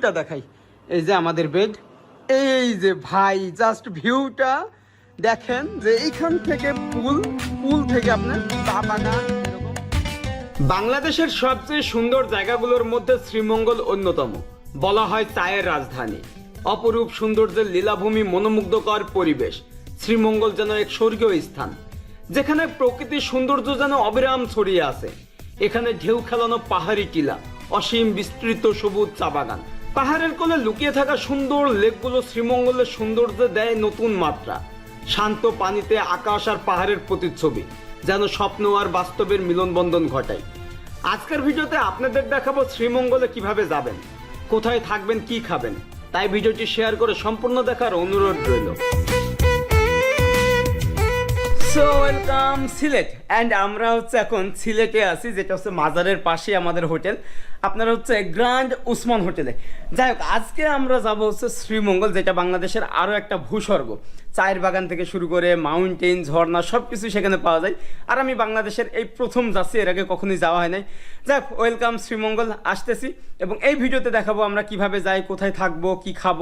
পুলটা দেখাই। এই যে আমাদের বেড, এই যে ভাই জাস্ট ভিউটা দেখেন যে এইখান থেকে পুল পুল থেকে আপনার চা বাগান বাংলাদেশের সবচেয়ে সুন্দর জায়গাগুলোর মধ্যে শ্রীমঙ্গল অন্যতম। বলা হয় চায়ের রাজধানী। অপরূপ সৌন্দর্যের লীলাভূমি, মনোমুগ্ধকর পরিবেশ। শ্রীমঙ্গল যেন এক স্বর্গীয় স্থান। যেখানে প্রকৃতির সৌন্দর্য যেন অবিরাম ছড়িয়ে আছে। এখানে ঢেউ খেলানো পাহাড়ি টিলা, অসীম বিস্তৃত সবুজ চা বাগান। পাহাড়ের কোলে লুকিয়ে থাকা সুন্দর লেকগুলো শ্রীমঙ্গলের সৌন্দর্য দেয় নতুন মাত্রা। শান্ত পানিতে আকাশ আর পাহাড়ের প্রতিচ্ছবি, যেন স্বপ্ন আর বাস্তবের মিলনবন্ধন ঘটায়। আজকের ভিডিওতে আপনাদের দেখাবো শ্রীমঙ্গলে কীভাবে যাবেন, কোথায় থাকবেন, কি খাবেন। তাই ভিডিওটি শেয়ার করে সম্পূর্ণ দেখার অনুরোধ রইল। So welcome Sylhet. অ্যান্ড আমরা হচ্ছে এখন সিলেটে আছি, যেটা হচ্ছে মাজারের পাশে আমাদের হোটেল। আপনারা হচ্ছে গ্র্যান্ড উসমান হোটেলে। যাই হোক, আজকে আমরা যাব হচ্ছে শ্রীমঙ্গল, যেটা বাংলাদেশের আরও একটা ভূস্বর্গ। চায়ের বাগান থেকে শুরু করে মাউন্টেন ঝর্ণা সব কিছু সেখানে পাওয়া যায়। আর আমি বাংলাদেশের এই প্রথম যাচ্ছি, এর আগে কখনোই যাওয়া হয় নাই। যাই হোক ওয়েলকাম শ্রীমঙ্গল, আসতেছি। এবং এই ভিডিওতে দেখাবো আমরা কীভাবে যাই, কোথায় থাকব, কি খাব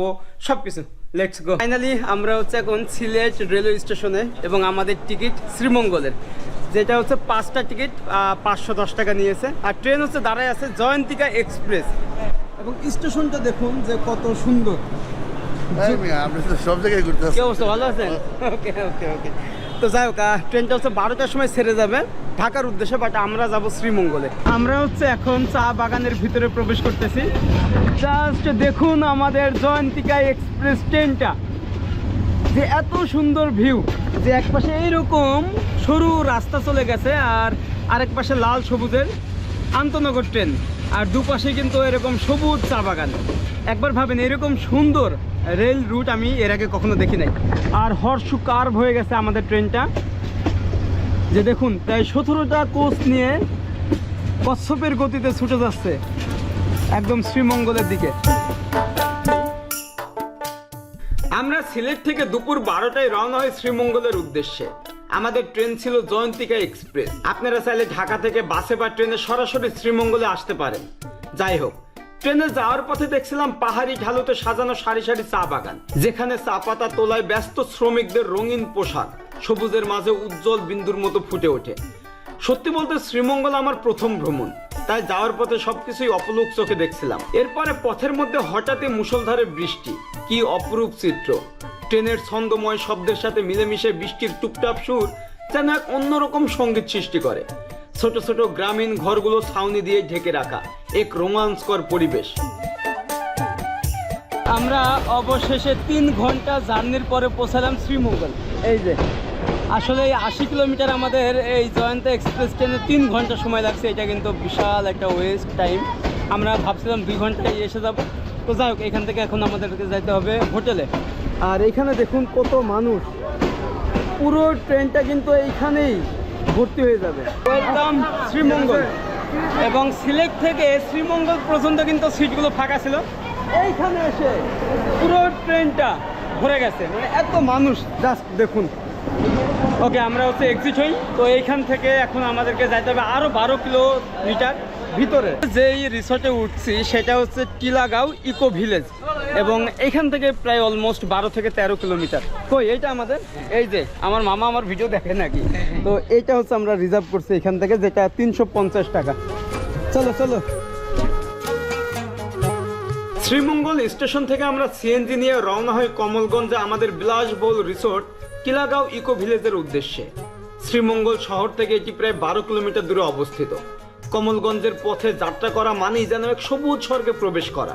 সব কিছু লেটস গো ফাইনালি আমরা হচ্ছে এখন সিলেট রেলওয়ে স্টেশনে এবং আমাদের টিকিট শ্রীমঙ্গলের। যেটা হচ্ছে পাঁচটা টিকিট পাঁচশো দশ টাকা নিয়েছে। আর ট্রেন হচ্ছে দাঁড়ায় আছে জয়ন্তিকা এক্সপ্রেস। এবং স্টেশনটা দেখুন যে কত সুন্দর। তো যাই হোক ট্রেনটা হচ্ছে বারোটার সময় ছেড়ে যাবে, ঢাকার উদ্দেশ্যে বাট আমরা যাব শ্রীমঙ্গলে। আমরা হচ্ছে এখন চা বাগানের ভিতরে প্রবেশ করতেছি। জাস্ট দেখুন আমাদের জয়ন্তিকা এক্সপ্রেস ট্রেনটা যে এত সুন্দর ভিউ যে এক পাশে এইরকম সরু রাস্তা চলে গেছে, আর আরেক পাশে লাল সবুজের আন্তনগর ট্রেন আর দুপাশে কিন্তু এরকম সবুজ চা বাগান। একবার ভাবেন, এরকম সুন্দর রেল রুট আমি এর আগে কখনো দেখি নাই। আর হর্ষু কার্ভ হয়ে গেছে আমাদের ট্রেনটা যে দেখুন, প্রায় সতেরোটা কোচ নিয়ে কচ্ছপের গতিতে ছুটে যাচ্ছে একদম শ্রীমঙ্গলের দিকে। আমরা সিলেট থেকে দুপুর বারোটায় রওনা হয় শ্রীমঙ্গলের উদ্দেশ্যে। আমাদের ট্রেন ছিল জয়ন্তিকা এক্সপ্রেস। আপনারা চাইলে ঢাকা থেকে বাসে বা ট্রেনে সরাসরি শ্রীমঙ্গলে আসতে পারেন। যাই হোক, ট্রেনে যাওয়ার পথে দেখছিলাম পাহাড়ি ঢালুতে সাজানো সারি সারি চা বাগান, যেখানে চা পাতা তোলায় ব্যস্ত শ্রমিকদের রঙিন পোশাক, সবুজের মাঝে উজ্জ্বল বিন্দুর মতো ফুটে ওঠে। সত্যি বলতে শ্রীমঙ্গল আমার প্রথম ভ্রমণ। তাই যাওয়ার পথে সবকিছুই অপলক চোখে দেখছিলাম। এরপরে পথের মধ্যে হঠাৎই মুষলধারে বৃষ্টি। কি অপরূপ চিত্র। ট্রেনের ছন্দময় শব্দের সাথে মিলেমিশে বৃষ্টির টুপটাপ সুর যেন এক অন্যরকম সংগীত সৃষ্টি করে। ছোট ছোট গ্রামীণ ঘরগুলো ছাউনি দিয়ে ঢেকে রাখা এক রোমাঞ্চকর পরিবেশ। আমরা অবশেষে তিন ঘণ্টা জার্নির পরে পৌঁছালাম শ্রীমঙ্গল। এই যে আসলে এই আশি কিলোমিটার আমাদের এই জয়ন্ত এক্সপ্রেস ট্রেনে তিন ঘণ্টা সময় লাগছে, এটা কিন্তু বিশাল একটা ওয়েস্ট টাইম আমরা ভাবছিলাম দুই ঘন্টায় এসে যাব। তো যাই হোক, এখান থেকে এখন আমাদেরকে যাইতে হবে হোটেলে। আর এখানে দেখুন কত মানুষ। পুরো ট্রেনটা কিন্তু এইখানেই ভর্তি হয়ে যাবে। ওয়েলকাম শ্রীমঙ্গল। এবং সিলেট থেকে শ্রীমঙ্গল পর্যন্ত কিন্তু সিটগুলো ফাঁকা ছিল। এইখানে এসে পুরো ট্রেনটা ভরে গেছে। মানে এত মানুষ, জাস্ট দেখুন। ওকে, আমরা হচ্ছে এক্সিট হই। তো এইখান থেকে এখন আমাদেরকে যাইতে হবে আরও বারো কিলোমিটার ভিতরে। যেই রিসর্টে উঠছি, সেটা হচ্ছে টিলাগাঁও ইকো ভিলেজ এবং এখান থেকে প্রায় অলমোস্ট বারো থেকে তেরো কিলোমিটার। কই, এইটা আমাদের? এই যে, আমার মামা আমার ভিডিও দেখে নাকি? তো এইটা হচ্ছে আমরা রিজার্ভ করছি এখান থেকে, যেটা তিনশো পঞ্চাশ টাকা। চলো চলো। শ্রীমঙ্গল স্টেশন থেকে আমরা সিএনজি নিয়ে রওনা হয়ে কমলগঞ্জে, আমাদের বিলাসবহুল রিসোর্ট কিলাগাঁও ইকো ভিলেজের উদ্দেশ্যে। শ্রীমঙ্গল শহর থেকে এটি প্রায় বারো কিলোমিটার দূরে অবস্থিত। কমলগঞ্জের পথে যাত্রা করা মানেই যেন এক সবুজ স্বর্গে প্রবেশ করা।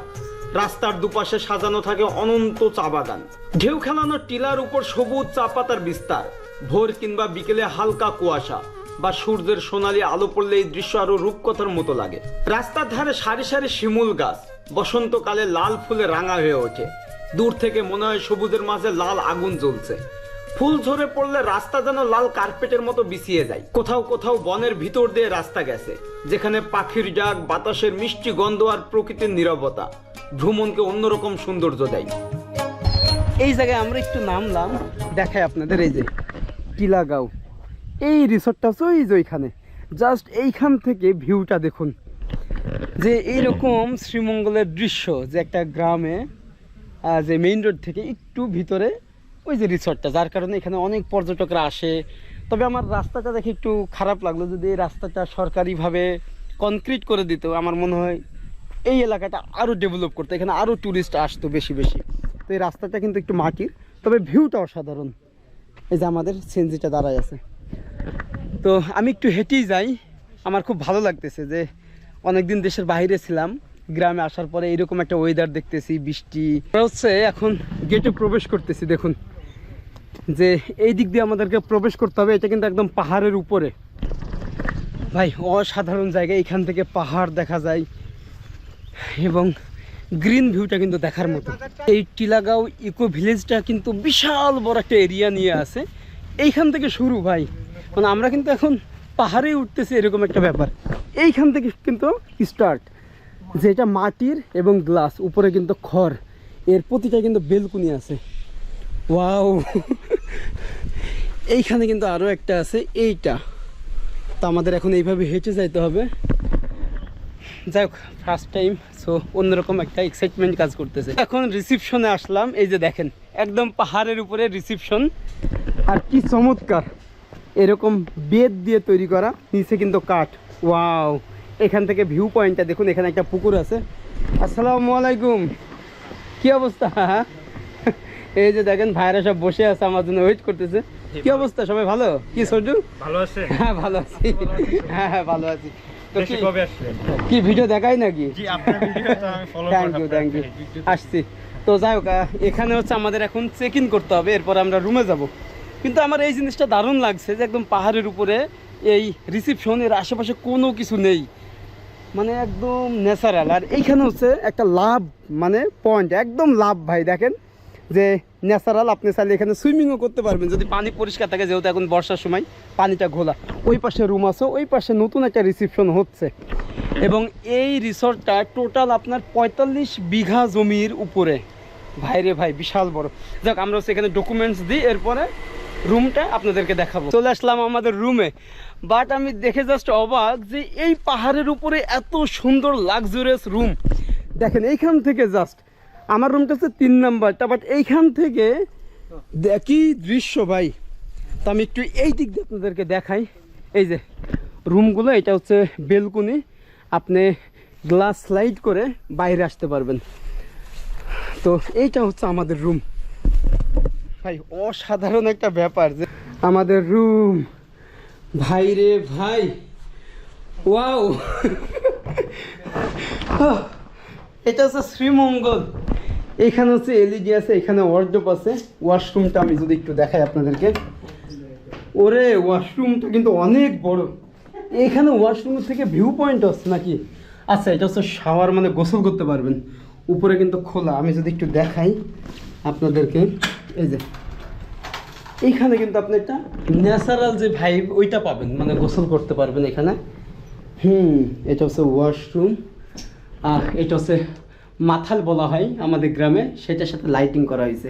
রাস্তার দুপাশে সাজানো থাকে অনন্ত চা বাগান। ঢেউ খেলানো টিলার উপর সবুজ চা পাতার বিস্তার। ভোর কিংবা বিকেলে হালকা কুয়াশা বা সূর্যের সোনালি আলো পড়লে এই দৃশ্য আরও রূপকথার মতো লাগে। রাস্তার ধারে সারি সারি শিমুল গাছ, বসন্তকালে লাল ফুলে রাঙা হয়ে ওঠে। দূর থেকে মনে হয় সবুজের মাঝে লাল আগুন জ্বলছে। ফুল ঝরে পড়লে রাস্তা যেন লাল কার্পেটের মতো বিছিয়ে যায়। কোথাও কোথাও বনের ভিতর দিয়ে রাস্তা গেছে, যেখানে পাখির ডাক, বাতাসের মিষ্টি গন্ধ আর প্রকৃতির নীরবতা। ভ্রমণকে অন্যরকম সৌন্দর্য দেয়। এই জায়গায় আমরা একটু নামলাম, দেখাই আপনাদের এই যে টিলাগাঁও। এই রিসোর্টটা হচ্ছে ওই যে ওইখানে। জাস্ট এইখান থেকে ভিউটা দেখুন। যে এইরকম শ্রীমঙ্গলের দৃশ্য, যে একটা গ্রামে যে মেইন রোড থেকে একটু ভিতরে ওই যে রিসর্টটা যার কারণে এখানে অনেক পর্যটকরা আসে। তবে আমার রাস্তাটা দেখে একটু খারাপ লাগল যদি এই রাস্তাটা সরকারিভাবে কনক্রিট করে দিত, আমার মনে হয় এই এলাকাটা আরও ডেভেলপ করতো, এখানে আরও ট্যুরিস্ট আসতো বেশি বেশি। তো এই রাস্তাটা কিন্তু একটু মাটির, তবে ভিউটা অসাধারণ। এই যে আমাদের সিএনজিটা দাঁড়ায় আছে। তো আমি একটু হেঁটেই যাই, আমার খুব ভালো লাগতেছে যে অনেকদিন দেশের বাইরে ছিলাম, গ্রামে আসার পরে এরকম একটা ওয়েদার দেখতেছি, বৃষ্টি। হচ্ছে এখন গেটে প্রবেশ করতেছি, দেখুন। যে এই দিক দিয়ে আমাদেরকে প্রবেশ করতে হবে, এটা কিন্তু একদম পাহাড়ের উপরে। ভাই, অসাধারণ জায়গা, এখান থেকে পাহাড় দেখা যায় এবং গ্রিন ভিউটা কিন্তু দেখার মতো। এই টিলাগাঁও ইকো ভিলেজটা কিন্তু বিশাল বড় একটা এরিয়া নিয়ে আছে। এইখান থেকে শুরু, ভাই। মানে আমরা কিন্তু এখন পাহাড়ে উঠতেছি এরকম একটা ব্যাপার। এইখান থেকে কিন্তু স্টার্ট যেটা মাটির এবং গ্লাস উপরে কিন্তু খড়। এর প্রতিটা কিন্তু বেলকুনি আছে। ওয়াও। এইখানে কিন্তু আরও একটা আছে, এইটা। তো আমাদের এখন এইভাবে হেঁটে যাইতে হবে। যাই হোক ফার্স্ট টাইম সো অন্যরকম একটা এক্সাইটমেন্ট কাজ করতেছে। এখন রিসিপশনে আসলাম, এই যে দেখেন, একদম পাহাড়ের উপরে রিসিপশন আর কি চমৎকার! এরকম বেদ দিয়ে তৈরি করা, নিচে কিন্তু কাঠ। ওয়াও! এখান থেকে ভিউ পয়েন্টটা দেখুন, এখানে একটা পুকুর আছে। আসসালামু আলাইকুম! কি অবস্থা? এই যে দেখেন ভাইরা সব বসে আছে আমার জন্য ওয়েট করতেছে। কি অবস্থা? সবাই ভালো? কি সরজু ভালো আছে? হ্যাঁ ভালো আছি। হ্যাঁ হ্যাঁ ভালো আছি। কি- ভিডিও দেখাই নাকি? থ্যাংক ইউ থ্যাংক ইউ আসছি। তো যাই হোক এখানে হচ্ছে আমাদের এখন চেক ইন করতে হবে এরপর আমরা রুমে যাব। কিন্তু আমার এই জিনিসটা দারুণ লাগছে যে একদম পাহাড়ের উপরে এই রিসিপশন এর আশেপাশে কোনো কিছু নেই। মানে একদম ন্যাচারাল আর এইখানে হচ্ছে একটা লাভ মানে পয়েন্ট একদম লাভ ভাই দেখেন। যে ন্যাচারাল, আপনি চাইলে এখানে সুইমিংও করতে পারবেন। যদি পানি পরিষ্কার থাকে, যেহেতু এখন বর্ষার সময় পানিটা ঘোলা। ওই পাশে রুম আছে, ওই পাশে নতুন একটা রিসিপশন হচ্ছে। এবং এই রিসর্টটা টোটাল আপনার পঁয়তাল্লিশ বিঘা জমির উপরে। ভাইরে ভাই, বিশাল বড়। যাক, আমরা হচ্ছে এখানে ডকুমেন্টস দিই, এরপরে রুমটা আপনাদেরকে দেখাবো। চলে আসলাম আমাদের রুমে বাট আমি দেখে জাস্ট অবাক যে এই পাহাড়ের উপরে এত সুন্দর লাক্সুরিয়াস রুম দেখেন, এইখান থেকে জাস্ট আমার রুমটা হচ্ছে তিন নাম্বারটা বাট এইখান থেকে দেখি দৃশ্য ভাই। তো আমি একটু এই দিক দিয়ে আপনাদেরকে দেখাই। এই যে রুমগুলো এটা হচ্ছে বেলকুনি। আপনি গ্লাস স্লাইড করে বাইরে আসতে পারবেন। তো এইটা হচ্ছে আমাদের রুম ভাই অসাধারণ একটা ব্যাপার যে আমাদের রুম ভাই রে ভাই। ওয়াও। এটা হচ্ছে শ্রীমঙ্গল। এখানে হচ্ছে এলইডি আছে, এখানে ওয়ার্ডরোব আছে। ওয়াশরুমটা আমি যদি একটু দেখাই আপনাদেরকে। ওরে ওয়াশরুমটা কিন্তু অনেক বড়। এখানে ওয়াশরুম থেকে ভিউ পয়েন্ট আছে নাকি? আচ্ছা এটা হচ্ছে শাওয়ার মানে গোসল করতে পারবেন। উপরে কিন্তু খোলা। আমি যদি একটু দেখাই আপনাদেরকে। এই যে এইখানে কিন্তু আপনি একটা ন্যাচারাল যে ভাইব ওইটা পাবেন। মানে গোসল করতে পারবেন এখানে। হুম, এটা হচ্ছে ওয়াশরুম আর এটা হচ্ছে মাথাল বলা হয় আমাদের গ্রামে, সেটার সাথে লাইটিং করা হয়েছে।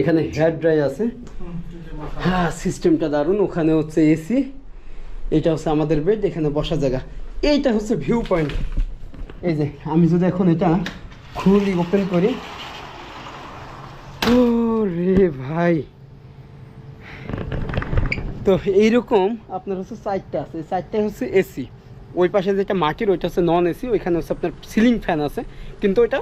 এখানে হেয়ার ড্রাই আছে। হ্যাঁ সিস্টেমটা দারুণ। ওখানে হচ্ছে এসি এটা হচ্ছে আমাদের বেড এখানে বসা জায়গা। এইটা হচ্ছে ভিউ পয়েন্ট এই যে, আমি যদি এখন এটা খুলি ওপেন করি। ও রে ভাই। তো এইরকম আপনার হচ্ছে চারটা আছে। চারটা হচ্ছে এসি ওই পাশে যেটা মাটির, ওইটা হচ্ছে নন এসি ওইখানে হচ্ছে আপনার সিলিং ফ্যান আছে। কিন্তু ওইটা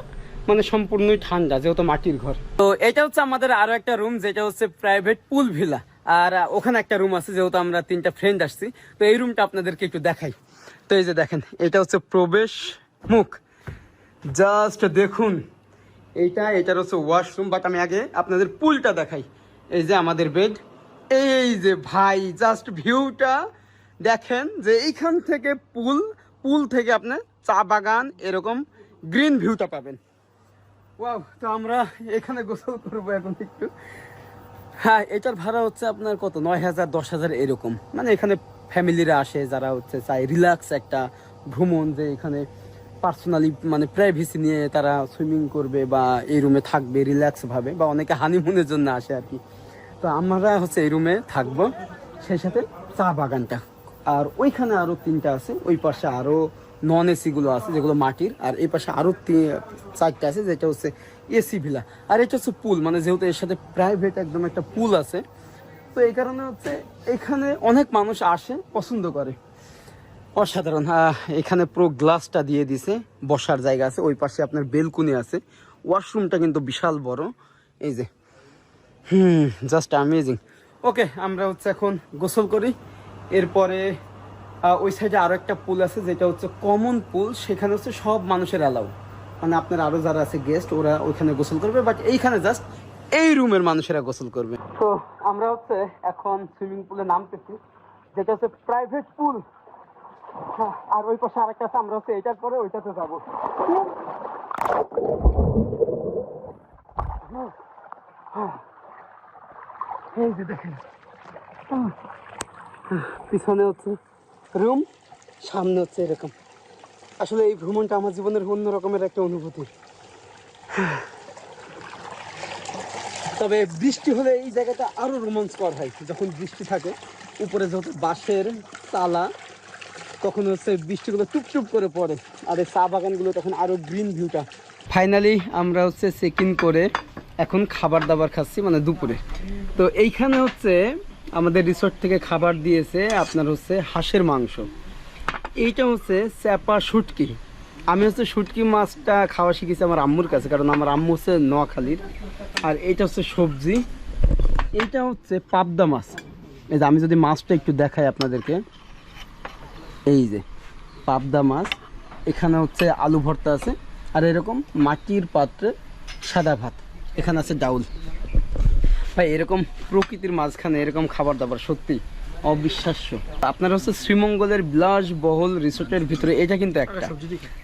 মানে সম্পূর্ণই ঠান্ডা, যেহেতু মাটির ঘর। তো এটা হচ্ছে আমাদের আরও একটা রুম যেটা হচ্ছে প্রাইভেট পুল ভিলা আর ওখানে একটা রুম আছে, যেহেতু আমরা তিনটা ফ্রেন্ড আসছি। তো এই রুমটা আপনাদেরকে একটু দেখাই। তো এই যে দেখেন, এটা হচ্ছে প্রবেশ মুখ। জাস্ট দেখুন, এইটা, এটার হচ্ছে ওয়াশরুম বাট আমি আগে আপনাদের পুলটা দেখাই। এই যে আমাদের বেড এই যে ভাই জাস্ট ভিউটা দেখেন যে এইখান থেকে পুল পুল থেকে আপনি চা বাগান এরকম গ্রিন ভিউটা পাবেন। ওয়াও তো আমরা এখানে গোসল করব এখন একটু। হ্যাঁ এটার ভাড়া হচ্ছে আপনার কত? নয় হাজার, দশ হাজার এরকম। মানে এখানে ফ্যামিলিরা আসে, যারা হচ্ছে চাই রিল্যাক্স একটা ভ্রমণ যে এখানে পার্সোনালি মানে প্রাইভেসি নিয়ে তারা সুইমিং করবে বা এই রুমে থাকবে রিল্যাক্স ভাবে বা অনেকে হানিমুনের জন্য আসে আর কি। তো আমরা হচ্ছে এই রুমে থাকব। সেই সাথে চা বাগানটা। আর ওইখানে আরও তিনটা আছে। ওই পাশে আরও নন এসিগুলো আছে, যেগুলো মাটির। আর এই পাশে আরও চারটে আছে, যেটা হচ্ছে এসি ভিলা আর এটা হচ্ছে পুল মানে যেহেতু এর সাথে প্রাইভেট একদম একটা পুল আছে। তো এই কারণে হচ্ছে এখানে অনেক মানুষ আসে, পছন্দ করে। অসাধারণ। এখানে পুরো গ্লাসটা দিয়ে দিছে, বসার জায়গা আছে। ওই পাশে আপনার বেলকুনি আছে। ওয়াশরুমটা কিন্তু বিশাল বড়। এই যে। হুম জাস্ট অ্যামেজিং ওকে আমরা হচ্ছে এখন গোসল করি। এরপরে ওই সাইডে আরও একটা পুল আছে, যেটা হচ্ছে কমন পুল সেখানে হচ্ছে সব মানুষের অ্যালাউ মানে আপনার আরও যারা আছে গেস্ট ওরা ওইখানে গোসল করবে বাট এইখানে জাস্ট এই রুমের মানুষেরা গোসল করবে। তো আমরা হচ্ছে এখন সুইমিং পুলে নামতেছি, যেটা হচ্ছে প্রাইভেট পুল আর ওই পাশে আরেকটা আছে, আমরা হচ্ছে এটার পরে ওইটাতে যাব। এই যে দেখেন। পিছনে হচ্ছে রুম সামনে হচ্ছে এরকম। আসলে এই ভ্রমণটা আমার জীবনের অন্য রকমের একটা অনুভূতি। তবে বৃষ্টি হলে এই জায়গাটা আরও রোমাঞ্চকর হয়, যখন বৃষ্টি থাকে, উপরে যেহেতু বাঁশের তালা, তখন হচ্ছে বৃষ্টিগুলো টুপটুপ করে পড়ে, আর এই চা বাগানগুলো তখন আরও গ্রিন ভিউটা ফাইনালি আমরা হচ্ছে চেক ইন করে এখন খাবার দাবার খাচ্ছি মানে দুপুরে। তো এইখানে হচ্ছে আমাদের রিসোর্ট থেকে খাবার দিয়েছে আপনার হচ্ছে হাঁসের মাংস। এইটা হচ্ছে চ্যাপা শুটকি। আমি হচ্ছে শুটকি মাছটা খাওয়া শিখেছি আমার আম্মুর কাছে, কারণ আমার আম্মু হচ্ছে নোয়াখালীর। আর এইটা হচ্ছে সবজি। এইটা হচ্ছে পাবদা মাছ। এই যে আমি যদি মাছটা একটু দেখাই আপনাদেরকে। এই যে পাবদা মাছ। এখানে হচ্ছে আলু ভর্তা আছে। আর এরকম মাটির পাত্রে সাদা ভাত। এখানে আছে ডাউল। ভাই এরকম প্রকৃতির মাঝখানে এরকম খাবার দাবার সত্যি অবিশ্বাস্য। আপনার হচ্ছে শ্রীমঙ্গলের বিলাস বিলাসবহুল রিসোর্টের ভিতরে এটা কিন্তু একটা।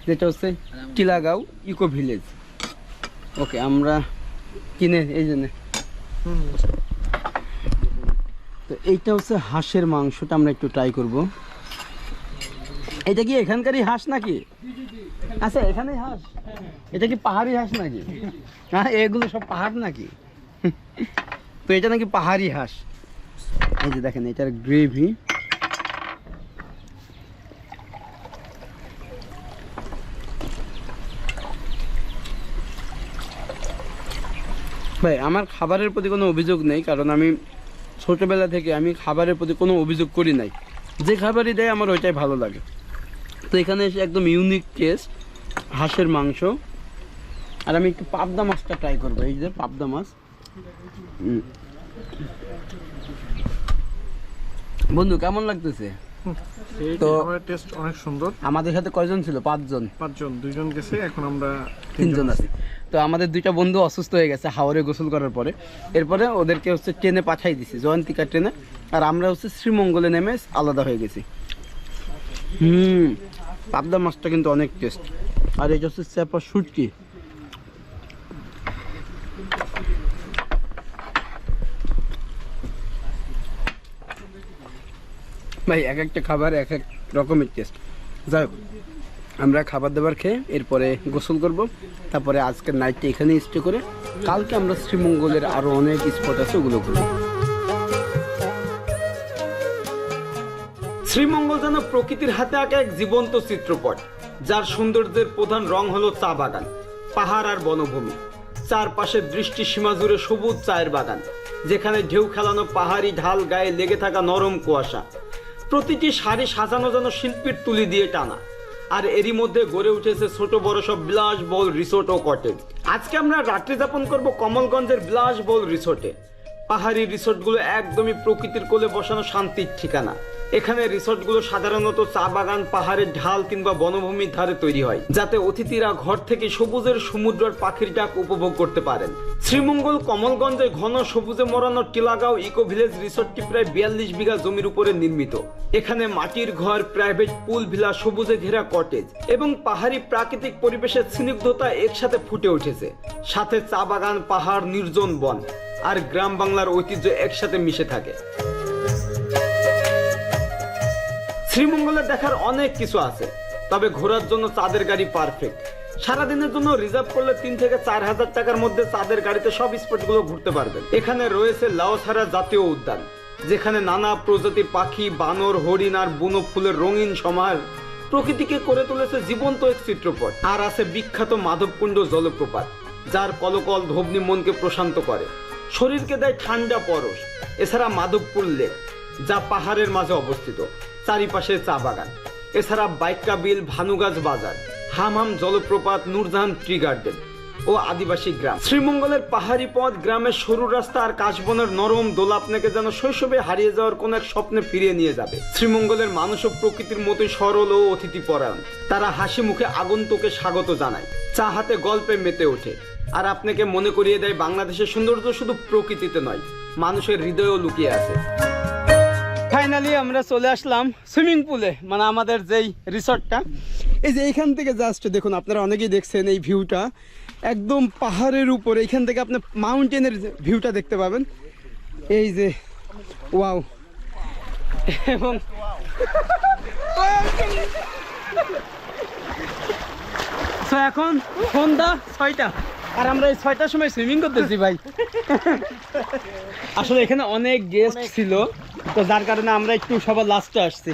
যেটা হচ্ছে টিলাগাঁও ইকো ভিলেজ। ওকে আমরা কিনে এই জন্য। তো এইটা হচ্ছে হাঁসের মাংসটা আমরা একটু ট্রাই করব। এটা কি এখানকারই হাঁস নাকি? আচ্ছা এখানেই হাঁস? এটা কি পাহাড়ি হাঁস নাকি? হ্যাঁ এগুলো সব পাহাড় নাকি? তো এটা নাকি পাহাড়ি হাঁস। এই যে দেখেন, এটার গ্রেভি। ভাই, আমার খাবারের প্রতি কোনো অভিযোগ নেই, কারণ আমি ছোটবেলা থেকে আমি খাবারের প্রতি কোনো অভিযোগ করি নাই। যে খাবারই দেয়, আমার ওইটাই ভালো লাগে। তো এখানে এসে একদম ইউনিক টেস্ট হাঁসের মাংস। আর আমি একটু পাবদা মাছটা ট্রাই করব। এই যে পাবদা মাছ। বন্ধু কেমন লাগতেছে? তো- টেস্ট অনেক সুন্দর। আমাদের সাথে কয়জন ছিল? পাঁচজন। পাঁচজন দুইজন গেছে এখন আমরা তিনজন আছি। তো আমাদের দুইটা বন্ধু অসুস্থ হয়ে গেছে হাওড়ে গোসল করার পরে। এরপরে ওদেরকে হচ্ছে ট্রেনে পাঠাই দিছি জয়ন্তিকা ট্রেনে। আর আমরা হচ্ছে শ্রীমঙ্গলে নেমে আলাদা হয়ে গেছি। হুম পাবদা মাছটা কিন্তু অনেক টেস্ট আর এটা হচ্ছে চ্যাপা শুটকি ভাই, এক একটা খাবার এক এক রকমের টেস্ট যাই হোক, আমরা খাবার দাবার খেয়ে এরপরে গোসল করব। তারপরে আজকের নাইটটা এখানেই স্টে করে কালকে আমরা শ্রীমঙ্গলের আরও অনেক স্পট আছে, ওগুলো ঘুরবো। শ্রীমঙ্গল যেন প্রকৃতির হাতে আঁকা এক জীবন্ত চিত্রপট, যার সৌন্দর্যের প্রধান রং হলো চা বাগান, পাহাড় আর বনভূমি। চারপাশে দৃষ্টি সীমা জুড়ে সবুজ চায়ের বাগান, যেখানে ঢেউ খেলানো পাহাড়ি ঢাল গায়ে লেগে থাকা নরম কুয়াশা। প্রতিটি শাড়ি সাজানো যেন শিল্পীর তুলি দিয়ে টানা। আর এরই মধ্যে গড়ে উঠেছে ছোট বড় সব বিলাসবহুল রিসোর্ট ও কটেজ। আজকে আমরা রাত্রি যাপন করব কমলগঞ্জের বিলাসবহুল রিসোর্টে। পাহাড়ি রিসোর্টগুলো একদমই প্রকৃতির কোলে বসানো শান্তির ঠিকানা। এখানে রিসোর্টগুলো সাধারণত চা বাগান, পাহাড়ের ঢাল কিংবা বনভূমির ধারে তৈরি হয়, যাতে অতিথিরা ঘর থেকে সবুজের সমুদ্র আর পাখির ডাক উপভোগ করতে পারেন। শ্রীমঙ্গল কমলগঞ্জে ঘন সবুজে মরানো টিলাগাঁও ইকো ভিলেজ রিসোর্টটি প্রায় বিয়াল্লিশ বিঘা জমির উপরে নির্মিত। এখানে মাটির ঘর, প্রাইভেট পুল, ভিলা, সবুজে ঘেরা কটেজ এবং পাহাড়ি প্রাকৃতিক পরিবেশের স্নিগ্ধতা একসাথে ফুটে উঠেছে। সাথে চা বাগান, পাহাড়, নির্জন বন। আর গ্রাম বাংলার ঐতিহ্য একসাথে মিশে থাকে। শ্রীমঙ্গলে দেখার অনেক কিছু আছে, তবে ঘোরার জন্য চাঁদের গাড়ি পারফেক্ট সারাদিনের জন্য রিজার্ভ করলে তিন থেকে চার হাজার টাকার মধ্যে চাঁদের গাড়িতে সব স্পটগুলো ঘুরতে পারবেন। এখানে রয়েছে লাওছাড়া জাতীয় উদ্যান, যেখানে নানা প্রজাতির পাখি, বানর, হরিণ আর বুনো ফুলের রঙিন সমাহার প্রকৃতিকে করে তুলেছে জীবন্ত এক চিত্রপট। আর আছে বিখ্যাত মাধবকুণ্ড জলপ্রপাত, যার কলকল ধবনি মনকে প্রশান্ত করে। শরীরকে দেয় ঠান্ডা পরশ, এছাড়া মাধবপুর লেক, যা পাহাড়ের মাঝে অবস্থিত, চারিপাশে চা বাগান। এছাড়া বাইক্কা বিল ভানুগাছ বাজার হামহাম জলপ্রপাত নূরজাহান ট্রি গার্ডেন ও আদিবাসী গ্রাম। শ্রীমঙ্গলের পাহাড়ি পথ, গ্রামের সরু রাস্তা আর কাশবনের নরম দোলা আপনাকে যেন শৈশবে হারিয়ে যাওয়ার কোন এক স্বপ্নে ফিরিয়ে নিয়ে যাবে। শ্রীমঙ্গলের মানুষ ও প্রকৃতির মতোই সরল ও অতিথি পরায়ণ তারা হাসি মুখে আগন্তুকে স্বাগত জানায়। চা হাতে গল্পে মেতে ওঠে। আর আপনাকে মনে করিয়ে দেয়, বাংলাদেশের সৌন্দর্য শুধু প্রকৃতিতে নয়, মানুষের হৃদয়েও লুকিয়ে আছে। ফাইনালি আমরা চলে আসলাম সুইমিং পুলে মানে আমাদের যেই রিসর্টটা এই যে এইখান থেকে জাস্ট দেখুন, আপনারা অনেকেই দেখছেন এই ভিউটা একদম পাহাড়ের উপরে এইখান থেকে আপনি মাউন্টেনের ভিউটা দেখতে পাবেন। এই যে ওয়াও এবং এখন সন্ধ্যা ছয়টা। আর আমরা এই ছয়টার সময় সুইমিং করতেছি ভাই। আসলে এখানে অনেক গেস্ট ছিল তো যার কারণে আমরা একটু সবার লাস্টে আসছি।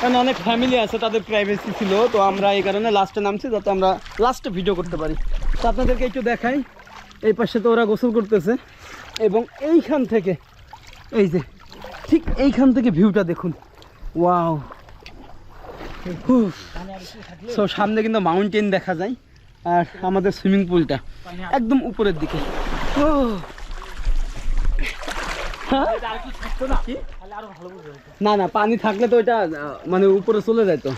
কারণ অনেক ফ্যামিলি আছে তাদের প্রাইভেসি ছিল তো আমরা এই কারণে লাস্টে নামছি যাতে আমরা লাস্টে ভিডিও করতে পারি। তো আপনাদেরকে একটু দেখাই এই পাশে তো ওরা গোসল করতেছে এবং এইখান থেকে এই যে ঠিক এইখান থেকে ভিউটা দেখুন। ওয়াও সো সামনে কিন্তু মাউন্টেন দেখা যায়। আর আমাদের সুইমিং পুলটা একদম উপরের দিকে। ও? না না পানি থাকলে তো আহ, মানে উপরে চলে যায় তো।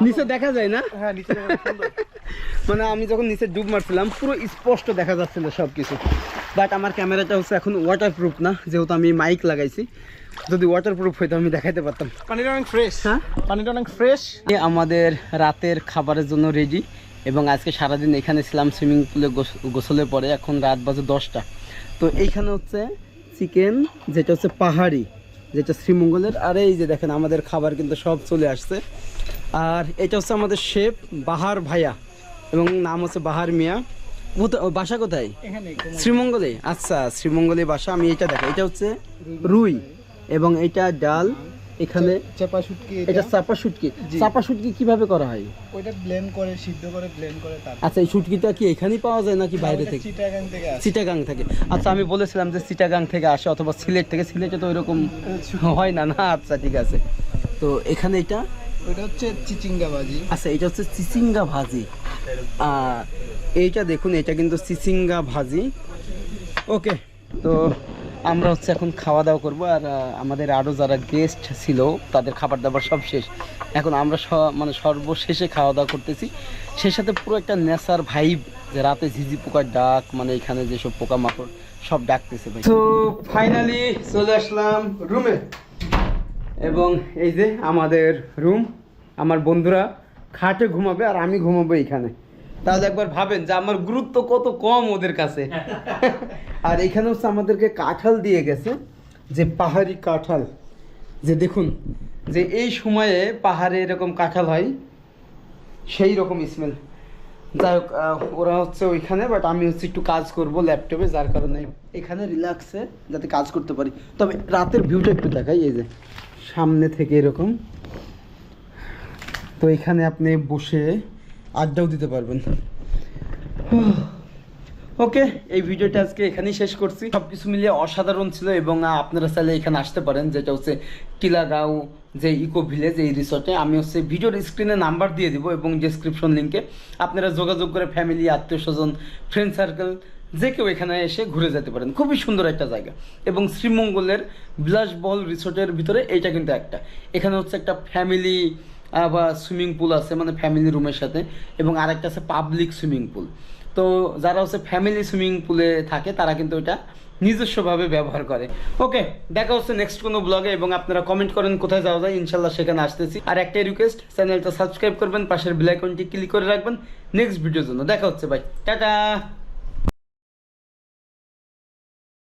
নিচে দেখা যায় না? হ্যাঁ মানে আমি যখন নিচে ডুব মারছিলাম পুরো স্পষ্ট দেখা যাচ্ছিল সব কিছু বাট আমার ক্যামেরাটা হচ্ছে এখন ওয়াটারপ্রুফ না যেহেতু আমি মাইক লাগাইছি। যদি ওয়াটারপ্রুফ হইতো আমি দেখাইতে পারতাম। পানিটা অনেক ফ্রেশ হ্যাঁ? পানিটা অনেক ফ্রেশ আমাদের রাতের খাবারের জন্য রেডি এবং আজকে সারাদিন এখানে ছিলাম সুইমিং পুলে গোসলের পরে এখন রাত বাজে দশটা। তো এইখানে হচ্ছে চিকেন যেটা হচ্ছে পাহাড়ি যেটা শ্রীমঙ্গলের। আর এই যে দেখেন আমাদের খাবার কিন্তু সব চলে আসছে। আর এটা হচ্ছে আমাদের শেফ বাহার ভাইয়া এবং নাম হচ্ছে বাহার মিয়া। বাসা কোথায়? শ্রীমঙ্গলে। আচ্ছা শ্রীমঙ্গলে বাসা। আমি এটা দেখা এটা হচ্ছে রুই এবং এটা ডাল। এখানে চাপা শুটকি এটা। চাপা শুটকি। চাপা শুটকি কীভাবে করা হয়? ওইটা ব্লেন্ড করে সিদ্ধ করে ব্লেন্ড করে তারপর। আচ্ছা এই শুটকিটা কি এখানেই পাওয়া যায় নাকি বাইরে থেকে? চিটাগাং থেকে চিটাগাং থেকে। আচ্ছা আমি বলেছিলাম যে চিটাগাং থেকে আসে অথবা সিলেট থেকে। সিলেটে তো ওইরকম হয় না না? আচ্ছা ঠিক আছে। তো এখানে এটা? ওইটা হচ্ছে চিচিঙ্গা ভাজি। আচ্ছা এটা হচ্ছে চিচিঙ্গা ভাজি। এইটা দেখুন এটা কিন্তু চিচিঙ্গা ভাজি। ওকে তো আমরা হচ্ছে এখন খাওয়া দাওয়া করব, আর আমাদের আরও যারা গেস্ট ছিল, তাদের খাবার দাবার সব শেষ। এখন আমরা মানে সর্বশেষে খাওয়া দাওয়া করতেছি। সেই সাথে পুরো একটা নেশার ভাইব যে রাতে ঝিঝি পোকার ডাক মানে এখানে যেসব পোকামাকড়, সব ডাকতেছে ভাই। তো ফাইনালি চলে আসলাম রুমে এবং এই যে আমাদের রুম আমার বন্ধুরা খাটে ঘুমাবে আর আমি ঘুমাবো এখানে। তাহলে একবার ভাবেন যে আমার গুরুত্ব কত কম ওদের কাছে। আর এখানে হচ্ছে আমাদেরকে কাঁঠাল দিয়ে গেছে যে পাহাড়ি কাঁঠাল। যে দেখুন যে এই সময়ে পাহাড়ে এরকম কাঁঠাল হয় সেই রকম স্মেল যাই হোক ওরা হচ্ছে ওইখানে বাট আমি হচ্ছে একটু কাজ করব ল্যাপটপে যার কারণে এখানে রিল্যাক্সে যাতে কাজ করতে পারি। তবে রাতের ভিউটা একটু দেখাই এই যে সামনে থেকে এরকম। তো এখানে আপনি বসে আড্ডাও দিতে পারবেন ওকে, এই ভিডিওটা আজকে এখানেই শেষ করছি। সব কিছু মিলিয়ে অসাধারণ ছিল এবং আপনারা চাইলে এখানে আসতে পারেন, যেটা হচ্ছে টিলাগাঁও যে ইকো ভিলেজ, এই রিসর্টে। আমি হচ্ছে ভিডিওর স্ক্রিনে নাম্বার দিয়ে দিব এবং ডিসক্রিপশন লিঙ্কে আপনারা যোগাযোগ করে ফ্যামিলি আত্মীয় স্বজন ফ্রেন্ড সার্কেল যে কেউ এখানে এসে ঘুরে যেতে পারেন। খুবই সুন্দর একটা জায়গা। এবং শ্রীমঙ্গলের বিলাসবহল রিসোর্টের ভিতরে এইটা কিন্তু একটা। এখানে হচ্ছে একটা ফ্যামিলি বা সুইমিং পুল আছে মানে ফ্যামিলি রুমের সাথে, এবং আরেকটা আছে পাবলিক সুইমিং পুল তো যারা হচ্ছে ফ্যামিলি সুইমিং পুলে থাকে, তারা কিন্তু এটা নিজস্বভাবে ব্যবহার করে। ওকে দেখা হচ্ছে নেক্সট কোনো ব্লগে এবং আপনারা কমেন্ট করেন কোথায় যাওয়া যায়, ইনশাল্লাহ সেখানে আসতেছি। আর একটাই রিকোয়েস্ট চ্যানেলটা সাবস্ক্রাইব করবেন, পাশের বেল আইকনটি ক্লিক করে রাখবেন। নেক্সট ভিডিওর জন্য, দেখা হচ্ছে ভাই টাটা